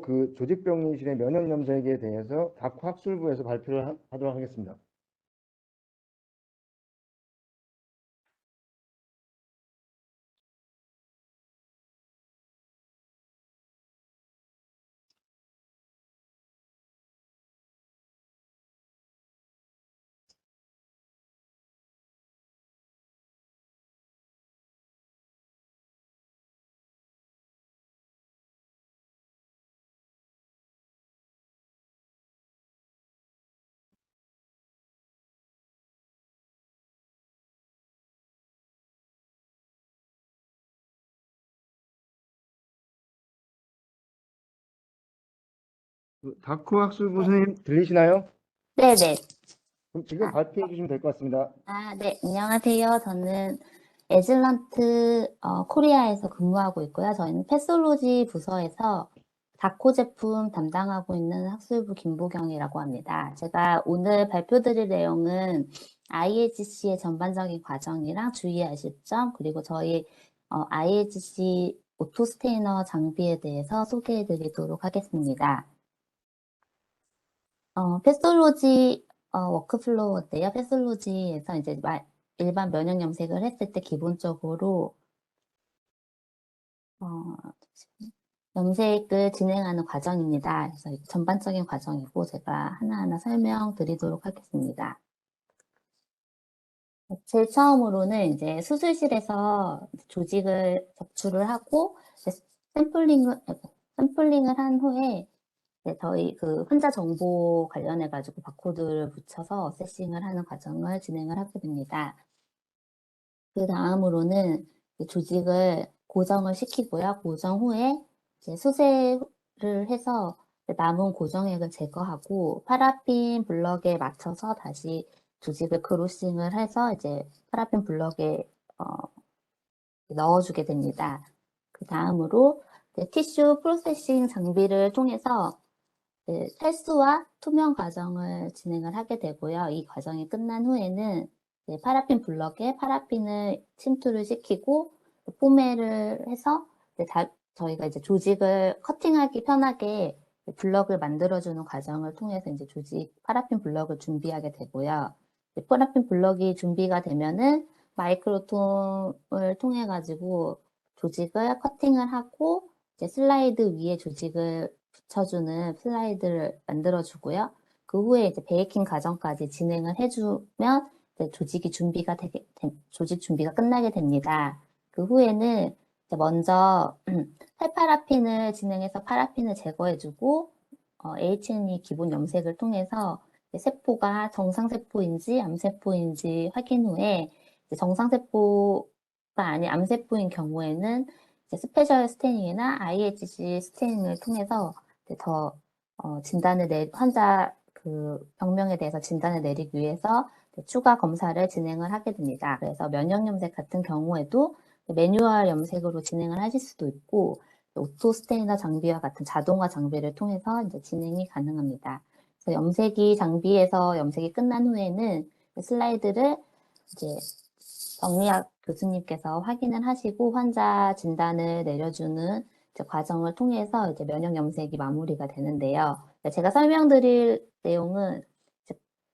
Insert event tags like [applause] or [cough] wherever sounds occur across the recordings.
그 조직병리실의 면역 염색에 대해서 다크 학술부에서 발표를 하, 하도록 하겠습니다. 다크 학술부 선생님 들리시나요? 네네. 그럼 지금 아. 발표해 주시면 될 것 같습니다. 아, 네. 안녕하세요. 저는 에즐런트 어, 코리아에서 근무하고 있고요. 저희는 패솔로지 부서에서 다코 제품 담당하고 있는 학술부 김보경이라고 합니다. 제가 오늘 발표드릴 내용은 IHC의 전반적인 과정이랑 주의하실 점, 그리고 저희 어, IHC 오토스테이너 장비에 대해서 소개해 드리도록 하겠습니다. 어, 패솔로지 어, 워크플로우인데요. 패솔로지에서 이제 마- 일반 면역 염색을 했을 때 기본적으로 어. 염색을 진행하는 과정입니다. 그래서 이 전반적인 과정이고 제가 하나하나 설명드리도록 하겠습니다. 제일 처음으로는 이제 수술실에서 조직을 적출을 하고 샘플링을 샘플링을 한 후에 네, 저희 그 환자 정보 관련해 가지고 바코드를 붙여서 세싱을 하는 과정을 진행을 하게 됩니다. 그 다음으로는 이 조직을 고정을 시키고요. 고정 후에 이제 수세를 해서 남은 고정액을 제거하고 파라핀 블럭에 맞춰서 다시 조직을 크로싱을 해서 이제 파라핀 블럭에 어, 넣어주게 됩니다. 그 다음으로 이제 티슈 프로세싱 장비를 통해서 그 탈수와 투명 과정을 진행을 하게 되고요. 이 과정이 끝난 후에는 이제 파라핀 블럭에 파라핀을 침투를 시키고 포매를 해서 이제 다- 저희가 이제 조직을 커팅하기 편하게 블럭을 만들어주는 과정을 통해서 이제 조직 파라핀 블럭을 준비하게 되고요. 이제 파라핀 블럭이 준비가 되면은 마이크로톤을 통해 가지고 조직을 커팅을 하고 이제 슬라이드 위에 조직을 붙여주는 슬라이드를 만들어주고요. 그 후에 이제 베이킹 과정까지 진행을 해주면 이제 조직이 준비가 되게, 된- 조직 준비가 끝나게 됩니다. 그 후에는 이제 먼저 [clears throat] 팔파라핀을 진행해서 파라핀을 제거해주고 어, H&E 기본 염색을 통해서 세포가 정상세포인지 암세포인지 확인 후에 정상세포가 아닌 암세포인 경우에는 스페셜 스테이닝이나 IHC 스테이닝을 통해서 더 어, 진단을 내 환자 그 병명에 대해서 진단을 내리기 위해서 추가 검사를 진행을 하게 됩니다. 그래서 면역 염색 같은 경우에도 매뉴얼 염색으로 진행을 하실 수도 있고 오토 스테이너 장비와 같은 자동화 장비를 통해서 이제 진행이 가능합니다. 그래서 염색이 장비에서 염색이 끝난 후에는 슬라이드를 이제 정리학 교수님께서 확인을 하시고 환자 진단을 내려주는 과정을 통해서 이제 면역 염색이 마무리가 되는데요. 제가 설명드릴 내용은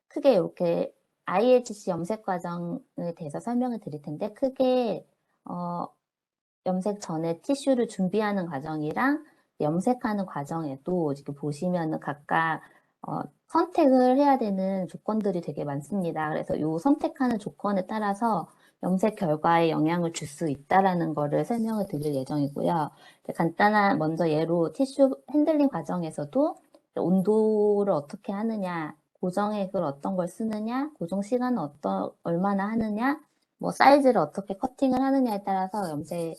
크게 이렇게 IHC 염색 과정에 대해서 설명을 드릴 텐데 크게 어, 염색 전에 티슈를 준비하는 과정이랑 염색하는 과정에도 이렇게 보시면은 각각 어, 선택을 해야 되는 조건들이 되게 많습니다. 그래서 이 선택하는 조건에 따라서 염색 결과에 영향을 줄 수 있다라는 거를 설명을 드릴 예정이고요. 간단한 먼저 예로 티슈 핸들링 과정에서도 온도를 어떻게 하느냐, 고정액을 어떤 걸 쓰느냐, 고정 시간은 어떤 얼마나 하느냐, 뭐 사이즈를 어떻게 커팅을 하느냐에 따라서 염색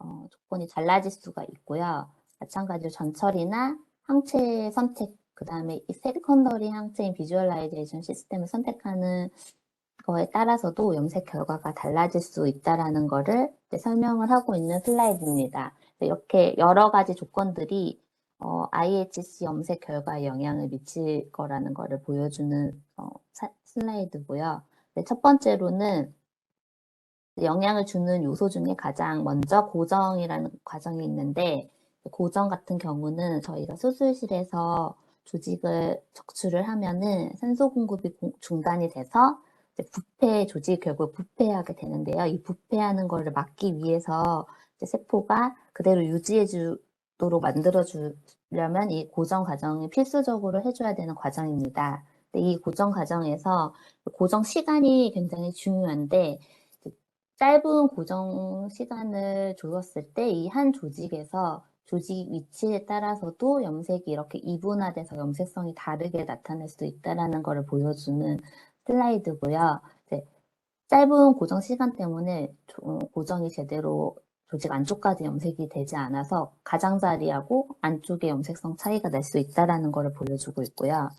어, 조건이 달라질 수가 있고요. 마찬가지로 전처리나 항체 선택, 그 다음에 이 세컨더리 항체인 비주얼라이제이션 시스템을 선택하는 거에 따라서도 염색 결과가 달라질 수 있다라는 이제 설명을 하고 있는 슬라이드입니다. 이렇게 여러 가지 조건들이 어, IHC 염색 결과에 영향을 미칠 거라는 거를 보여주는 어, 사- 슬라이드고요. 네, 첫 번째로는 영향을 주는 요소 중에 가장 먼저 고정이라는 과정이 있는데 고정 같은 경우는 저희가 수술실에서 조직을 적출을 하면은 산소 공급이 공- 중단이 돼서 부패 조직이 결국 부패하게 되는데요. 이 부패하는 거를 막기 위해서 이제 세포가 그대로 유지해 주도록 만들어 주려면 이 고정 과정이 필수적으로 해줘야 되는 과정입니다. 이 고정 과정에서 고정 시간이 굉장히 중요한데 짧은 고정 시간을 두었을 때 이 한 조직에서 조직 위치에 따라서도 염색이 이렇게 이분화돼서 염색성이 다르게 나타날 수도 있다라는 것을 보여주는 슬라이드고요. 짧은 고정 시간 때문에 조- 고정이 제대로 조직 안쪽까지 염색이 되지 않아서 가장자리하고 안쪽의 염색성 차이가 날 수 있다라는 것을 보여주고 있고요.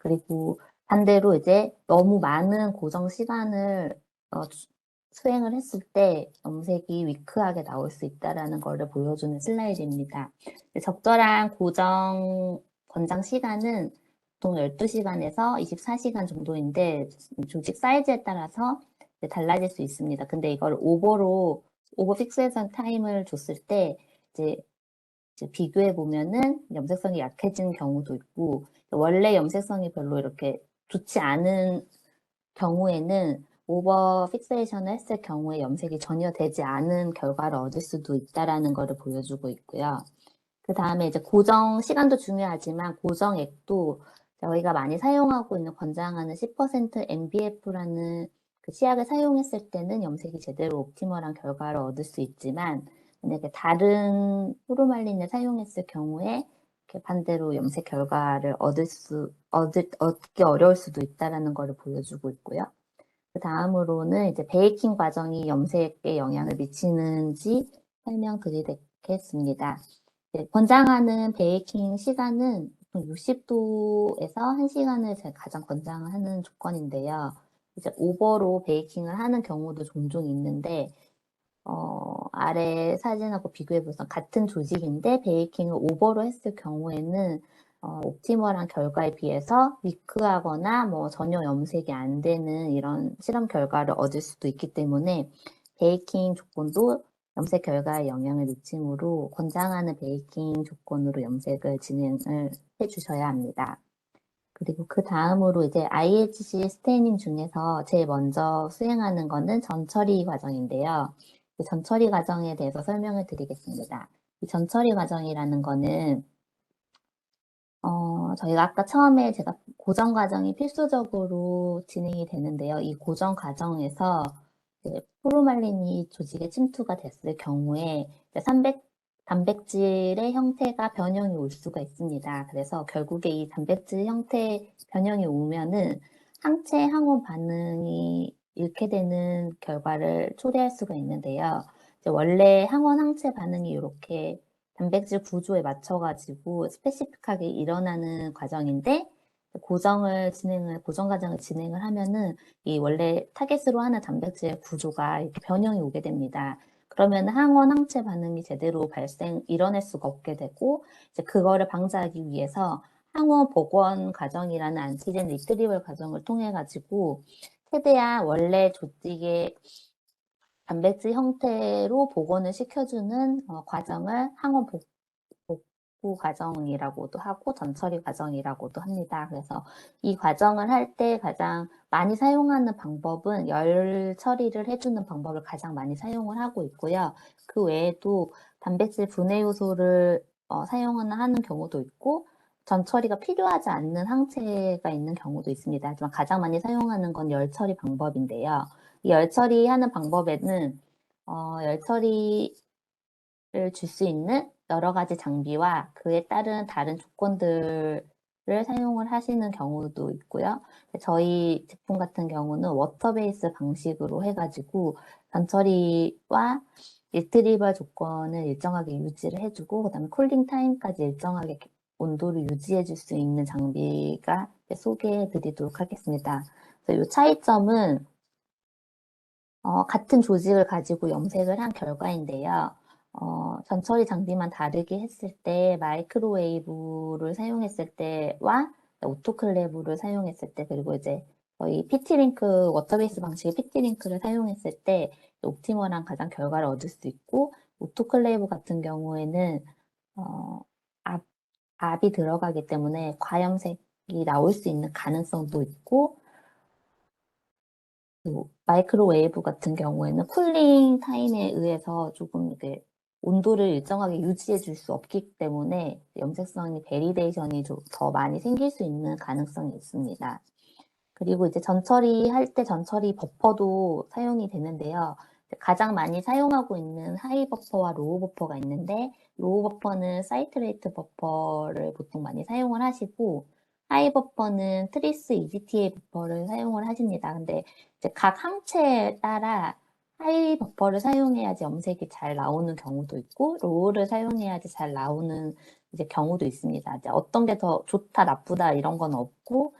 그리고 반대로 이제 너무 많은 고정 시간을 어, 주- 수행을 했을 때 염색이 위크하게 나올 수 있다라는 것을 보여주는 슬라이드입니다. 적절한 고정 권장 시간은 보통 12시간에서 24시간 정도인데 조직 사이즈에 따라서 달라질 수 있습니다. 근데 이걸 오버로 오버 픽세이션 타임을 줬을 때 이제, 이제 비교해 보면은 염색성이 약해진 경우도 있고 원래 염색성이 별로 이렇게 좋지 않은 경우에는 오버 픽세이션을 했을 경우에 염색이 전혀 되지 않은 결과를 얻을 수도 있다라는 것을 보여주고 있고요. 그 다음에 이제 고정 시간도 중요하지만 고정액도 저희가 많이 사용하고 있는 권장하는 10% MBF라는 그 치약을 사용했을 때는 염색이 제대로 옵티멀한 결과를 얻을 수 있지만 만약에 다른 호르말린을 사용했을 경우에 반대로 염색 결과를 얻을 수 얻을 얻기 어려울 수도 있다라는 것을 보여주고 있고요. 그 다음으로는 이제 베이킹 과정이 염색에 영향을 미치는지 설명드리겠습니다. 네, 권장하는 베이킹 시간은 보통 60도에서 1시간을 제가 가장 권장하는 조건인데요. 이제 오버로 베이킹을 하는 경우도 종종 있는데 어, 아래 사진하고 비교해 보면 같은 조직인데 베이킹을 오버로 했을 경우에는 어, 옵티멀한 결과에 비해서 위크하거나 뭐 전혀 염색이 안 되는 이런 실험 결과를 얻을 수도 있기 때문에 베이킹 조건도 염색 결과에 영향을 미치므로 권장하는 베이킹 조건으로 염색을 진행을 해 주셔야 합니다. 그리고 그 다음으로 이제 IHC 스테이닝 중에서 제일 먼저 수행하는 거는 전처리 과정인데요. 이 전처리 과정에 대해서 설명을 드리겠습니다. 이 전처리 과정이라는 거는 어, 저희가 아까 처음에 제가 고정 과정이 필수적으로 진행이 되는데요. 이 고정 과정에서 포르말린이 조직에 침투가 됐을 경우에 이제 300 단백질의 형태가 변형이 올 수가 있습니다. 그래서 결국에 이 단백질 형태 변형이 오면은 항체 항원 반응이 잃게 되는 결과를 초래할 수가 있는데요. 이제 원래 항원 항체 반응이 이렇게 단백질 구조에 맞춰가지고 스페시픽하게 일어나는 과정인데 고정을 진행을 고정 과정을 진행을 하면은 이 원래 타겟으로 하는 단백질 구조가 이렇게 변형이 오게 됩니다. 그러면 항원 항체 반응이 제대로 발생 일어날 수가 없게 되고 이제 그거를 방지하기 위해서 항원 복원 과정이라는 안티젠 리트리벌 과정을 통해 가지고 최대한 원래 조직의 단백질 형태로 복원을 시켜주는 어, 과정을 항원 복, 복구 과정이라고도 하고 전처리 과정이라고도 합니다. 그래서 이 과정을 할 때 가장 많이 사용하는 방법은 열 처리를 해주는 방법을 가장 많이 사용을 하고 있고요. 그 외에도 단백질 분해 요소를 어, 사용하는 하는 경우도 있고 전처리가 필요하지 않는 항체가 있는 경우도 있습니다. 하지만 가장 많이 사용하는 건 열 처리 방법인데요. 이 열 처리하는 방법에는 어, 열 처리를 줄 수 있는 여러 가지 장비와 그에 따른 다른 조건들을 사용을 하시는 경우도 있고요. 저희 제품 같은 경우는 워터 베이스 방식으로 해가지고 전처리와 리트리버 조건을 일정하게 유지를 해주고 그다음에 쿨링 타임까지 일정하게 온도를 유지해 줄 수 있는 장비가 소개해 드리도록 하겠습니다. 이 차이점은 어, 같은 조직을 가지고 염색을 한 결과인데요. 어, 전처리 장비만 다르게 했을 때 마이크로웨이브를 사용했을 때와 오토클레브를 사용했을 때 그리고 이제 저희 피티링크 워터베이스 방식의 피티링크를 사용했을 때 옵티멀한 가장 결과를 얻을 수 있고 오토클레이브 같은 경우에는 어, 압, 압이 들어가기 때문에 과염색이 나올 수 있는 가능성도 있고 그 마이크로웨이브 같은 경우에는 쿨링 타임에 의해서 조금 이게 온도를 일정하게 유지해 줄 수 없기 때문에 염색성이 베리데이션이 좀더 많이 생길 수 있는 가능성이 있습니다. 그리고 이제 전처리 할 때 전처리 버퍼도 사용이 되는데요. 가장 많이 사용하고 있는 하이 버퍼와 로우 버퍼가 있는데 로우 버퍼는 사이트레이트 버퍼를 보통 많이 사용을 하시고 하이 버퍼는 트리스 EGTA 버퍼를 사용을 하십니다. 근데 각 항체에 따라 하이 버퍼를 사용해야지 염색이 잘 나오는 경우도 있고 로우를 사용해야지 잘 나오는 이제 경우도 있습니다. 이제 어떤 게 더 좋다 나쁘다 이런 건 없고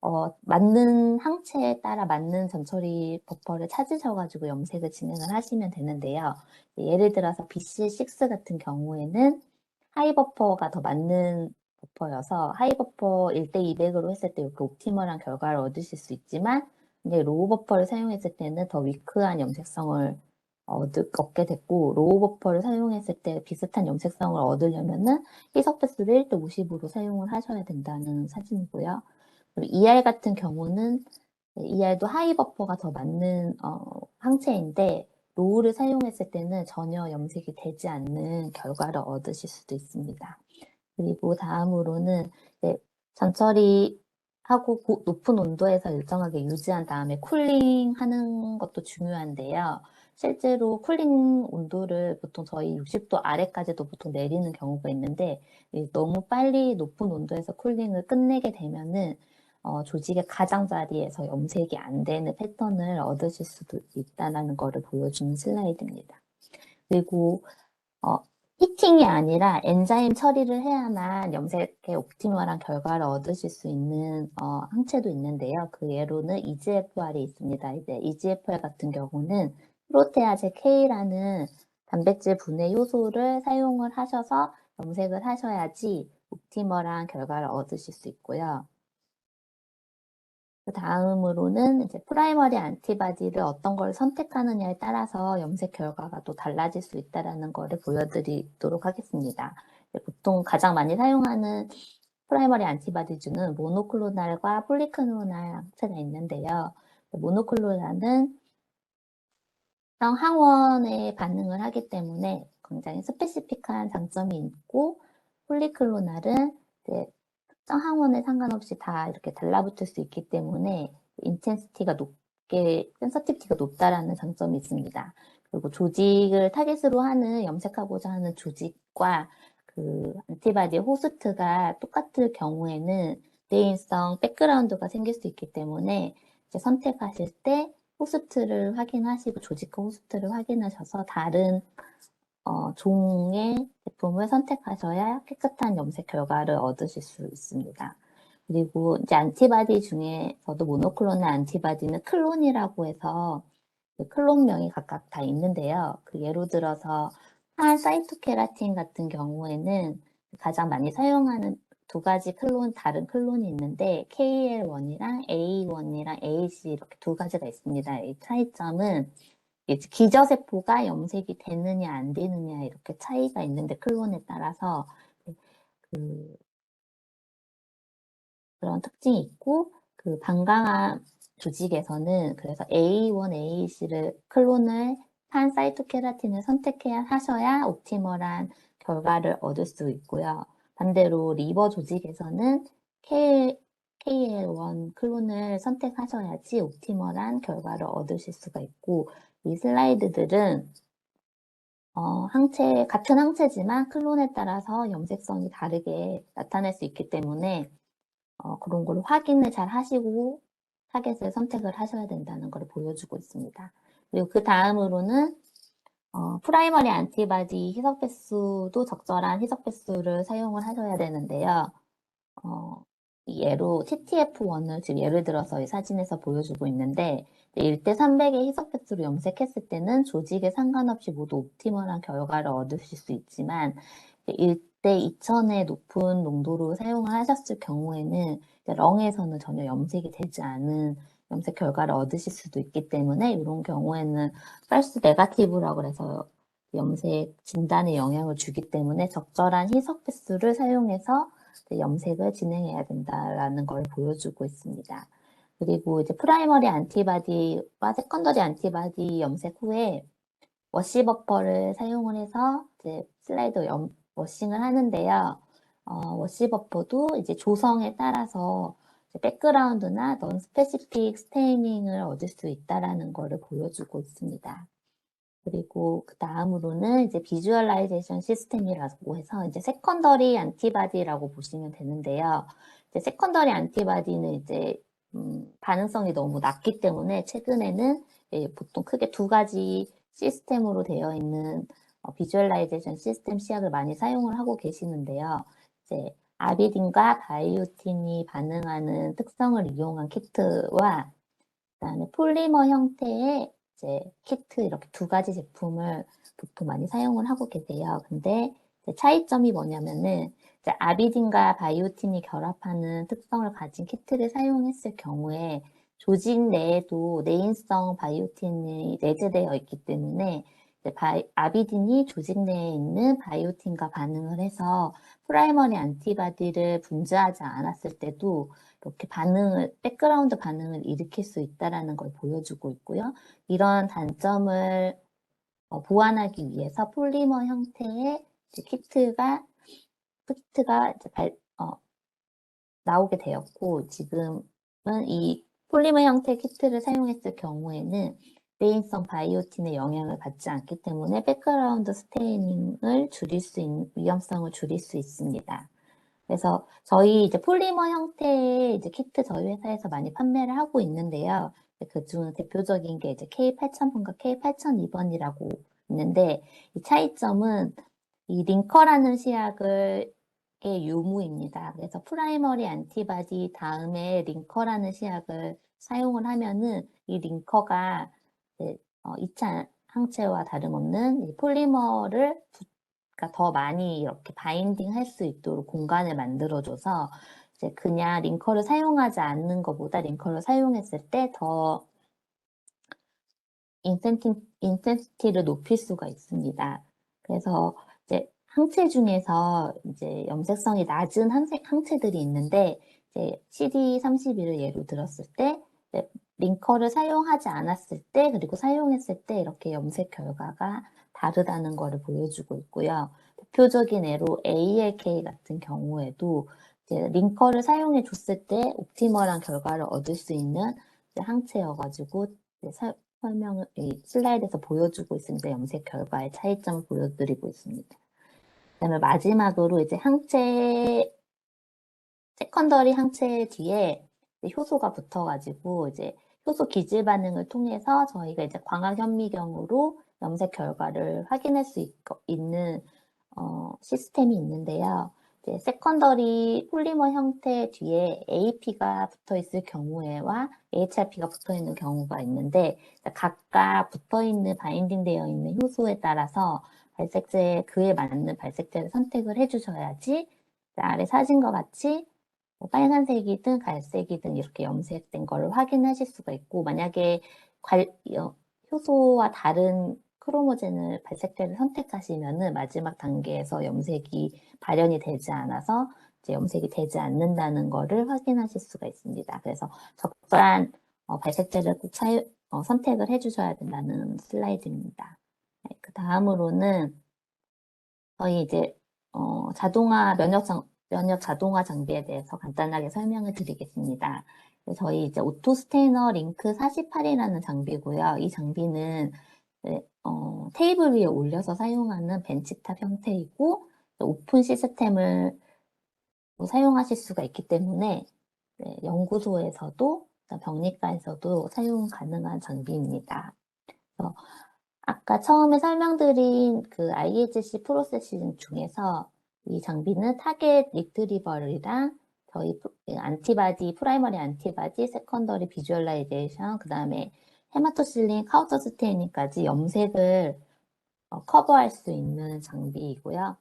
어, 맞는 항체에 따라 맞는 전처리 버퍼를 찾으셔가지고 염색을 진행을 하시면 되는데요. 예를 들어서 BC6 같은 경우에는 하이 버퍼가 더 맞는 버퍼여서 하이 버퍼 1대 200으로 했을 때 이렇게 옵티멀한 결과를 얻으실 수 있지만 이제 로우 버퍼를 사용했을 때는 더 위크한 염색성을 얻, 얻게 됐고 로우 버퍼를 사용했을 때 비슷한 염색성을 얻으려면은 희석 배수를 1대 50으로 사용을 하셔야 된다는 사진이고요. 그리고 ER 같은 경우는 ER도 하이 버퍼가 더 맞는 어, 항체인데 로우를 사용했을 때는 전혀 염색이 되지 않는 결과를 얻으실 수도 있습니다. 그리고 다음으로는 전처리 하고 고- 높은 온도에서 일정하게 유지한 다음에 쿨링하는 것도 중요한데요. 실제로 쿨링 온도를 보통 저희 60도 아래까지도 보통 내리는 경우가 있는데 이 너무 빨리 높은 온도에서 쿨링을 끝내게 되면은 어, 조직의 가장자리에서 염색이 안 되는 패턴을 얻으실 수도 있다는 것을 보여주는 슬라이드입니다. 그리고 어, 히팅이 아니라 엔자임 처리를 해야만 염색의 옵티멀한 결과를 얻으실 수 있는 어, 항체도 있는데요. 그 예로는 EGFR이 있습니다. 이제 EGFR 같은 경우는 프로테아제 K라는 단백질 분해 요소를 사용을 하셔서 염색을 하셔야지 옵티멀한 결과를 얻으실 수 있고요. 그 다음으로는 이제 프라이머리 안티바디를 어떤 걸 선택하느냐에 따라서 염색 결과가 또 달라질 수 있다라는 거를 보여드리도록 하겠습니다. 보통 가장 많이 사용하는 프라이머리 안티바디주는 모노클로날과 폴리클로날 항체가 있는데요. 모노클로날은 성 항원에 반응을 하기 때문에 굉장히 스페시픽한 장점이 있고 폴리클로날은 이제 특정 항원에 상관없이 다 이렇게 달라붙을 수 있기 때문에 인텐시티가 높게 센서티비티가 높다라는 장점이 있습니다. 그리고 조직을 타겟으로 하는 염색하고자 하는 조직과 그 안티바디 호스트가 똑같을 경우에는 대인성 백그라운드가 생길 수 있기 때문에 이제 선택하실 때 호스트를 확인하시고 조직과 호스트를 확인하셔서 다른 어, 종의 제품을 선택하셔야 깨끗한 염색 결과를 얻으실 수 있습니다. 그리고 이제 안티바디 중에서도 모노클로날 안티바디는 클론이라고 해서 그 클론명이 각각 다 있는데요. 그 예로 들어서 한 사이토케라틴 같은 경우에는 가장 많이 사용하는 두 가지 클론, 다른 클론이 있는데 KL1이랑 A1이랑 AC 이렇게 두 가지가 있습니다. 이 차이점은 기저세포가 염색이 되느냐 안 되느냐 이렇게 차이가 있는데 클론에 따라서 그 그런 특징이 있고 그 방광암 조직에서는 그래서 A1, AC를 클론을 한 사이토케라틴을 선택해야 하셔야 옵티멀한 결과를 얻을 수 있고요. 반대로 리버 조직에서는 K, KL1 클론을 선택하셔야지 옵티멀한 결과를 얻으실 수가 있고 이 슬라이드들은 어, 항체, 같은 항체지만 클론에 따라서 염색성이 다르게 나타낼 수 있기 때문에 어, 그런 걸 확인을 잘 하시고 타겟을 선택을 하셔야 된다는 걸 보여주고 있습니다. 그리고 그 다음으로는 어, 프라이머리 안티바디 희석 배수도 적절한 희석 배수를 사용을 하셔야 되는데요. 어, 이 예로 TTF1을 지금 예를 들어서 이 사진에서 보여주고 있는데 1대 300의 희석 배수로 염색했을 때는 조직에 상관없이 모두 옵티멀한 결과를 얻으실 수 있지만 1대 2000의 높은 농도로 사용을 하셨을 경우에는 렁에서는 전혀 염색이 되지 않은 염색 결과를 얻으실 수도 있기 때문에 이런 경우에는 false negative라고 해서 염색 진단에 영향을 주기 때문에 적절한 희석 횟수를 사용해서 염색을 진행해야 된다라는 걸 보여주고 있습니다. 그리고 이제 프라이머리 안티바디와 세컨더리 안티바디 염색 후에 워시 버퍼를 사용을 해서 이제 슬라이드 염, 워싱을 하는데요. 어, 워시 버퍼도 이제 조성에 따라서 이제 백그라운드나 넌 스페시픽 스테이닝을 얻을 수 있다라는 것을 보여주고 있습니다. 그리고 그 다음으로는 이제 비주얼라이제이션 시스템이라고 해서 이제 세컨더리 안티바디라고 보시면 되는데요. 이제 세컨더리 안티바디는 이제 음, 반응성이 너무 낮기 때문에 최근에는 예, 보통 크게 두 가지 시스템으로 되어 있는 어, 비주얼라이제이션 시스템 시약을 많이 사용을 하고 계시는데요. 이제 아비딘과 바이오틴이 반응하는 특성을 이용한 키트와 그다음에 폴리머 형태의 이제 키트 이렇게 두 가지 제품을 보통 많이 사용을 하고 계세요. 근데 차이점이 뭐냐면은 아비딘과 바이오틴이 결합하는 특성을 가진 키트를 사용했을 경우에 조직 내에도 내인성 바이오틴이 내재되어 있기 때문에 바이- 아비딘이 조직 내에 있는 바이오틴과 반응을 해서 프라이머리 안티바디를 분주하지 않았을 때도 이렇게 반응을 백그라운드 반응을 일으킬 수 있다라는 걸 보여주고 있고요. 이런 단점을 어, 보완하기 위해서 폴리머 형태의 키트가 키트가 이제 발- 어, 나오게 되었고 지금은 이 폴리머 형태 키트를 사용했을 경우에는 내인성 바이오틴의 영향을 받지 않기 때문에 백그라운드 스테이닝을 줄일 수 있는 위험성을 줄일 수 있습니다. 그래서 저희 이제 폴리머 형태의 이제 키트 저희 회사에서 많이 판매를 하고 있는데요. 그 중 대표적인 게 이제 K8000번과 K8002번이라고 있는데 이 차이점은 이 링커라는 시약을 의 유무입니다. 그래서 프라이머리 안티바디 다음에 링커라는 시약을 사용을 하면은 이 링커가 어, 2차 항체와 다름없는 이 폴리머를 부- 그러니까 더 많이 이렇게 바인딩 할 수 있도록 공간을 만들어줘서 이제 그냥 링커를 사용하지 않는 것보다 링커를 사용했을 때 더 인센티, 인센시티를 높일 수가 있습니다. 그래서 항체 중에서 이제 염색성이 낮은 항체, 항체 들이 있는데 이제 CD31을 예로 들었을 때 이제 링커를 사용하지 않았을 때 그리고 사용했을 때 이렇게 염색 결과가 다르다는 것을 보여주고 있고요. 대표적인 예로 ALK 같은 경우에도 링커를 사용해 줬을 때 옵티멀한 결과를 얻을 수 있는 항체여가지고 설명을 이 슬라이드에서 보여주고 있습니다. 염색 결과의 차이점을 보여드리고 있습니다. 그다음에 마지막으로 이제 항체 세컨더리 항체 뒤에 이제 효소가 붙어가지고 이제 효소 기질 반응을 통해서 저희가 이제 광학 현미경으로 염색 결과를 확인할 수 있, 있는 어, 시스템이 있는데요. 이제 세컨더리 폴리머 형태 뒤에 AP가 붙어 있을 경우에와 HRP가 붙어 있는 경우가 있는데 각각 붙어 있는 바인딩 되어 있는 효소에 따라서 발색제 그에 맞는 발색제를 선택을 해주셔야지 아래 사진과 같이 뭐 빨간색이든 갈색이든 이렇게 염색된 거를 확인하실 수가 있고 만약에 관- 여- 효소와 다른 크로모젠을 발색제를 선택하시면은 마지막 단계에서 염색이 발현이 되지 않아서 이제 염색이 되지 않는다는 거를 확인하실 수가 있습니다. 그래서 적절한 어, 발색제를 꼭 사유, 어, 선택을 해주셔야 된다는 슬라이드입니다. 네, 그 다음으로는 저희 이제 어, 자동화 면역 장, 면역 자동화 장비에 대해서 간단하게 설명을 드리겠습니다. 네, 저희 이제 오토 스테이너 링크 48이라는 장비고요. 이 장비는 네, 어, 테이블 위에 올려서 사용하는 벤치탑 형태이고 오픈 시스템을 뭐 사용하실 수가 있기 때문에 네, 연구소에서도 병리과에서도 사용 가능한 장비입니다. 아까 처음에 설명드린 그 IHC 프로세싱 중에서 이 장비는 타겟 리트리버리랑 저희 프- 그 안티바디, 프라이머리 안티바디, 세컨더리 비주얼라이제이션, 그 다음에 헤마토실린, 카우터 스테이닝까지 염색을 어, 커버할 수 있는 장비이고요.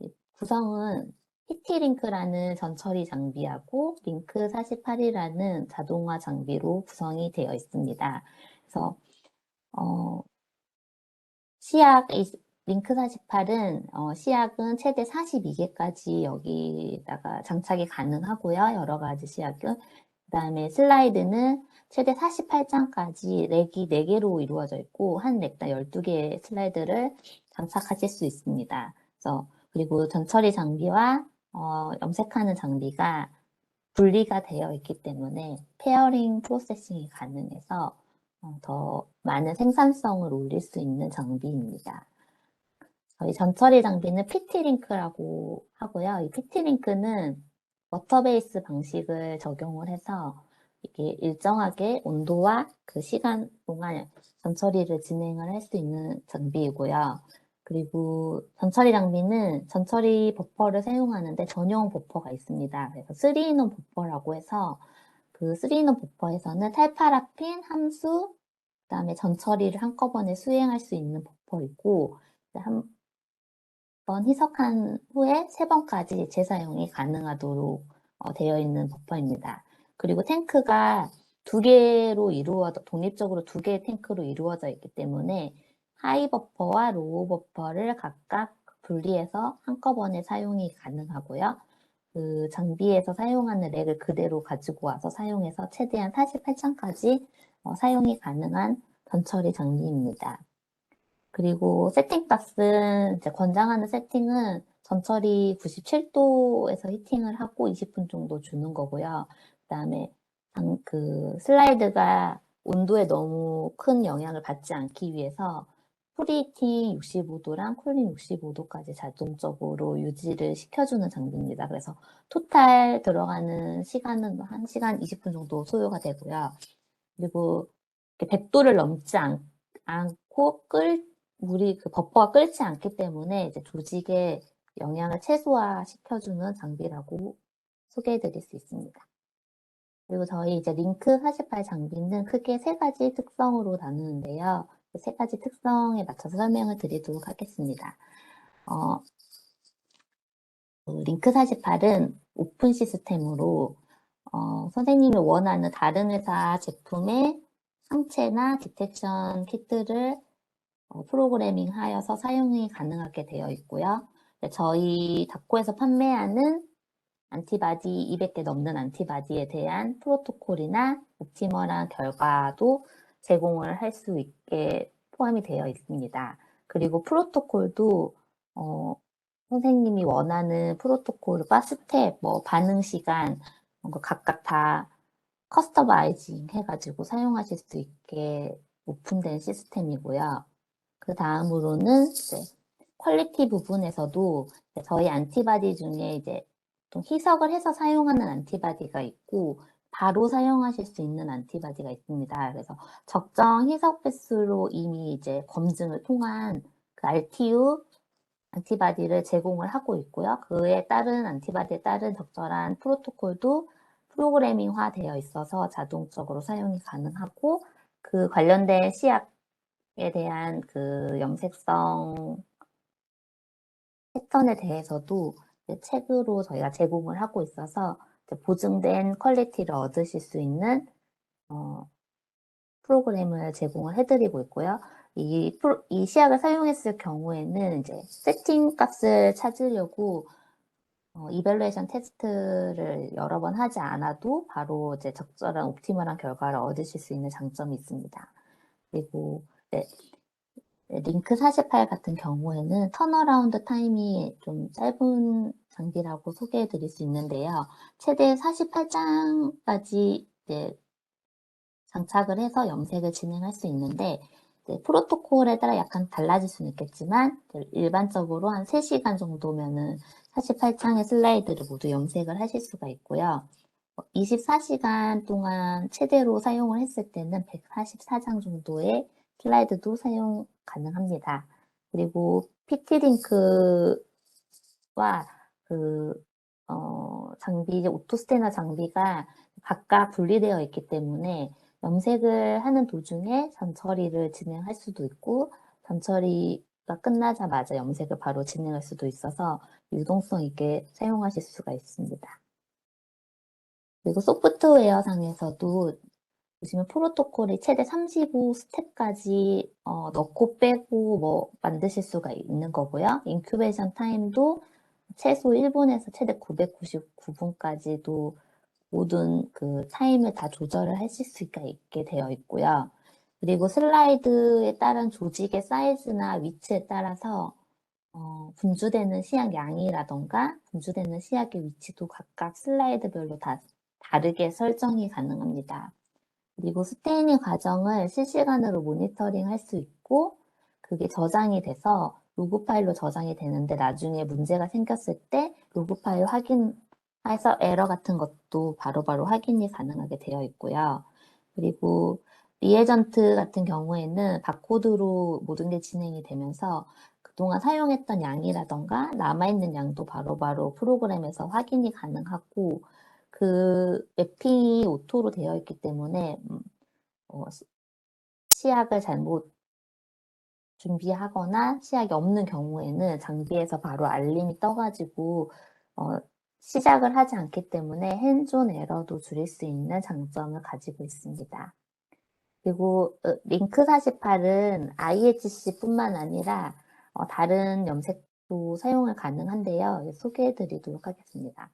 이 구성은 히티링크라는 전처리 장비하고 링크 48이라는 자동화 장비로 구성이 되어 있습니다. 그래서 어, 시약 이 링크 48은 어, 시약은 최대 42개까지 여기다가 장착이 가능하고요. 여러 가지 시약은. 그다음에 슬라이드는 최대 48장까지 렉이 4개로 이루어져 있고 한 렉당 12개의 슬라이드를 장착하실 수 있습니다. 그래서 그리고 전처리 장비와 어, 염색하는 장비가 분리가 되어 있기 때문에 페어링 프로세싱이 가능해서 어, 더 많은 생산성을 올릴 수 있는 장비입니다. 저희 전처리 장비는 PT링크라고 하고요. 이 PT링크는 워터베이스 방식을 적용을 해서 이게 일정하게 온도와 그 시간 동안 전처리를 진행을 할 수 있는 장비이고요. 그리고 전처리 장비는 전처리 버퍼를 사용하는데 전용 버퍼가 있습니다. 그래서 3인원 버퍼라고 해서 그 3인원 버퍼에서는 탈파라핀, 함수, 그다음에 전처리를 한꺼번에 수행할 수 있는 버퍼이고 한 번 희석한 후에 세 번까지 재사용이 가능하도록 어, 되어 있는 버퍼입니다. 그리고 탱크가 두 개로 이루어져 독립적으로 두 개의 탱크로 이루어져 있기 때문에 하이 버퍼와 로우 버퍼를 각각 분리해서 한꺼번에 사용이 가능하고요. 그 장비에서 사용하는 렉을 그대로 가지고 와서 사용해서 최대한 48장까지 어, 사용이 가능한 전처리 장비입니다. 그리고 세팅 값은 이제 권장하는 세팅은 전처리 97도에서 히팅을 하고 20분 정도 주는 거고요. 그다음에 장- 그 슬라이드가 온도에 너무 큰 영향을 받지 않기 위해서 프리히팅 65도랑 쿨링 65도까지 자동적으로 유지를 시켜주는 장비입니다. 그래서 토탈 들어가는 시간은 1시간 20분 정도 소요가 되고요. 그리고 100도를 넘지 않, 않고 끓, 물이 그 버퍼가 끓지 않기 때문에 이제 조직의 영향을 최소화 시켜주는 장비라고 소개해 드릴 수 있습니다. 그리고 저희 이제 링크 48 장비는 크게 세 가지 특성으로 나누는데요. 그세 가지 특성에 맞춰서 설명을 드리도록 하겠습니다. 어, 그 링크 48은 오픈 시스템으로 어, 선생님이 원하는 다른 회사 제품의 상체나 디텍션 키트를 어, 프로그래밍 하여서 사용이 가능하게 되어 있고요. 네, 저희 다코에서 판매하는 안티바디 200개 넘는 안티바디에 대한 프로토콜이나 옵티멀한 결과도 제공을 할 수 있게 포함이 되어 있습니다. 그리고 프로토콜도 어, 선생님이 원하는 프로토콜, 바 스텝, 뭐 반응 시간 거 각각 다 커스터마이징 해가지고 사용하실 수 있게 오픈된 시스템이고요. 그 다음으로는 이제 퀄리티 부분에서도 저희 안티바디 중에 이제 좀 희석을 해서 사용하는 안티바디가 있고 바로 사용하실 수 있는 안티바디가 있습니다. 그래서 적정 희석 횟수로 이미 이제 검증을 통한 그 RTU 안티바디를 제공을 하고 있고요. 그에 따른 안티바디에 따른 적절한 프로토콜도 프로그래밍화 되어 있어서 자동적으로 사용이 가능하고 그 관련된 시약에 대한 그 염색성 패턴에 대해서도 책으로 저희가 제공을 하고 있어서 보증된 퀄리티를 얻으실 수 있는 어, 프로그램을 제공을 해드리고 있고요. 이, 프로- 이 시약을 사용했을 경우에는 이제 세팅 값을 찾으려고 어, 이벨루에이션 테스트를 여러 번 하지 않아도 바로 이제 적절한 옵티멀한 결과를 얻으실 수 있는 장점이 있습니다. 그리고 네, 네, 링크 48 같은 경우에는 턴어라운드 타임이 좀 짧은 장비라고 소개해 드릴 수 있는데요. 최대 48장까지 이제 장착을 해서 염색을 진행할 수 있는데 프로토콜에 따라 약간 달라질 수는 있겠지만 일반적으로 한 3시간 정도면은 48장의 슬라이드를 모두 염색을 하실 수가 있고요. 24시간 동안 최대로 사용을 했을 때는 144장 정도의 슬라이드도 사용 가능합니다. 그리고 PT링크와 그, 어, 장비, 오토스테나 장비가 각각 분리되어 있기 때문에 염색을 하는 도중에 전처리를 진행할 수도 있고, 전처리가 끝나자마자 염색을 바로 진행할 수도 있어서 유동성 있게 사용하실 수가 있습니다. 그리고 소프트웨어 상에서도 보시면 프로토콜이 최대 35 스텝까지 어, 넣고 빼고 뭐 만드실 수가 있는 거고요. 인큐베이션 타임도 최소 1분에서 최대 999분까지도 모든 그 타임을 다 조절을 하실 수가 있게 되어 있고요. 그리고 슬라이드에 따른 조직의 사이즈나 위치에 따라서 어, 분주되는 시약 양이라던가 분주되는 시약의 위치도 각각 슬라이드별로 다 다르게 설정이 가능합니다. 그리고 스테이닝 과정을 실시간으로 모니터링 할 수 있고 그게 저장이 돼서 로그 파일로 저장이 되는데 나중에 문제가 생겼을 때 로그 파일 확인해서 에러 같은 것도 바로 바로 확인이 가능하게 되어 있고요. 그리고 리에전트 같은 경우에는 바코드로 모든 게 진행이 되면서 그동안 사용했던 양이라던가 남아있는 양도 바로바로 프로그램에서 확인이 가능하고 그 맵핑이 오토로 되어 있기 때문에 음, 어, 시- 시약을 잘못 준비하거나 시약이 없는 경우에는 장비에서 바로 알림이 떠가지고 어, 시작을 하지 않기 때문에 핸즈온 에러도 줄일 수 있는 장점을 가지고 있습니다. 그리고 어, 링크 48은 IHC뿐만 아니라 어, 다른 염색도 사용을 가능한데요. 소개해 드리도록 하겠습니다.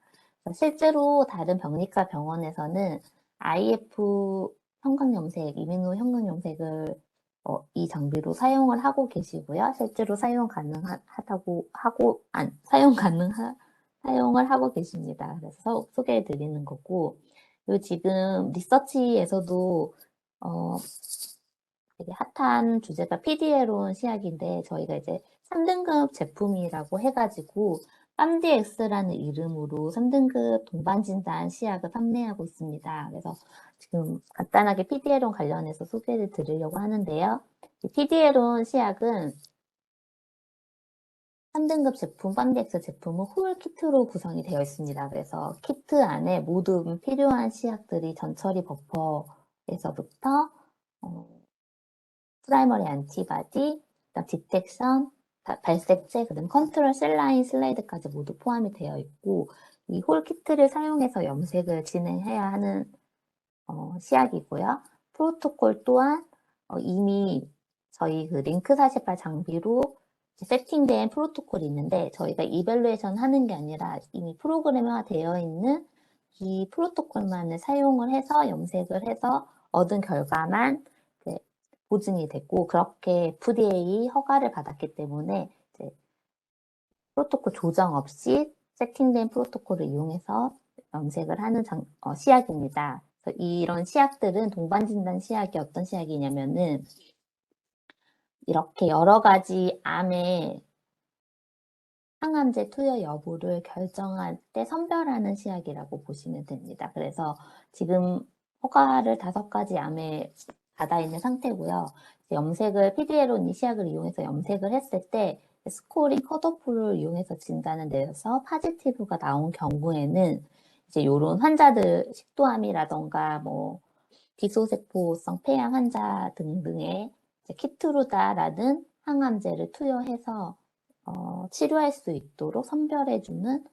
실제로 다른 병리과 병원에서는 IF 형광염색, 이민후 형광염색을 어, 이 장비로 사용을 하고 계시고요. 실제로 사용 가능하다고 하고 안 사용 가능하 사용을 하고 계십니다. 그래서 소개해 드리는 거고, 그리고 지금 리서치에서도 어, 되게 핫한 주제가 PD에론 시약인데 저희가 이제 3등급 제품이라고 해가지고 빰디엑스라는 이름으로 3등급 동반 진단 시약을 판매하고 있습니다. 그래서 지금 간단하게 PD에론 관련해서 소개를 드리려고 하는데요. PD에론 시약은 3등급 제품, 빰디엑스 제품은 홀 키트로 구성이 되어 있습니다. 그래서 키트 안에 모든 필요한 시약들이 전처리 버퍼에서부터 어, 프라이머리 안티바디, 디텍션, 바- 발색제, 그다음 컨트롤 셀라인 슬라이드까지 모두 포함이 되어 있고 이 홀 키트를 사용해서 염색을 진행해야 하는 어, 시약이고요. 프로토콜 또한 어, 이미 저희 그 링크 48 장비로 세팅된 프로토콜이 있는데 저희가 이벨루에이션 하는 게 아니라 이미 프로그램화 되어 있는 이 프로토콜만을 사용을 해서 염색을 해서 얻은 결과만 보증이 됐고 그렇게 FDA 허가를 받았기 때문에 이제 프로토콜 조정 없이 세팅된 프로토콜을 이용해서 염색을 하는 장- 어, 시약입니다. 그래서 이런 시약들은 동반진단 시약이 어떤 시약이냐면은 이렇게 여러 가지 암의 항암제 투여 여부를 결정할 때 선별하는 시약이라고 보시면 됩니다. 그래서 지금 허가를 다섯 가지 암에 받아 있는 상태고요. 염색을 PD에론 이 시약을 이용해서 염색을 했을 때 스코링 컷오프를 이용해서 진단을 내서 파지티브가 나온 경우에는 이제 이런 환자들 식도암이라던가 뭐 기소세포성 폐암 환자 등등의 키트루다라는 항암제를 투여해서 어, 치료할 수 있도록 선별해주는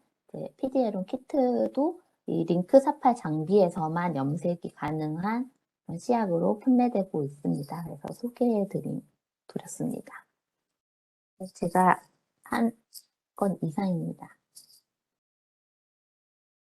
PD에론 키트도 이 링크 48 장비에서만 염색이 가능한 시약으로 판매되고 있습니다. 그래서 소개해 드린, 드렸습니다. 제가 한 건 이상입니다.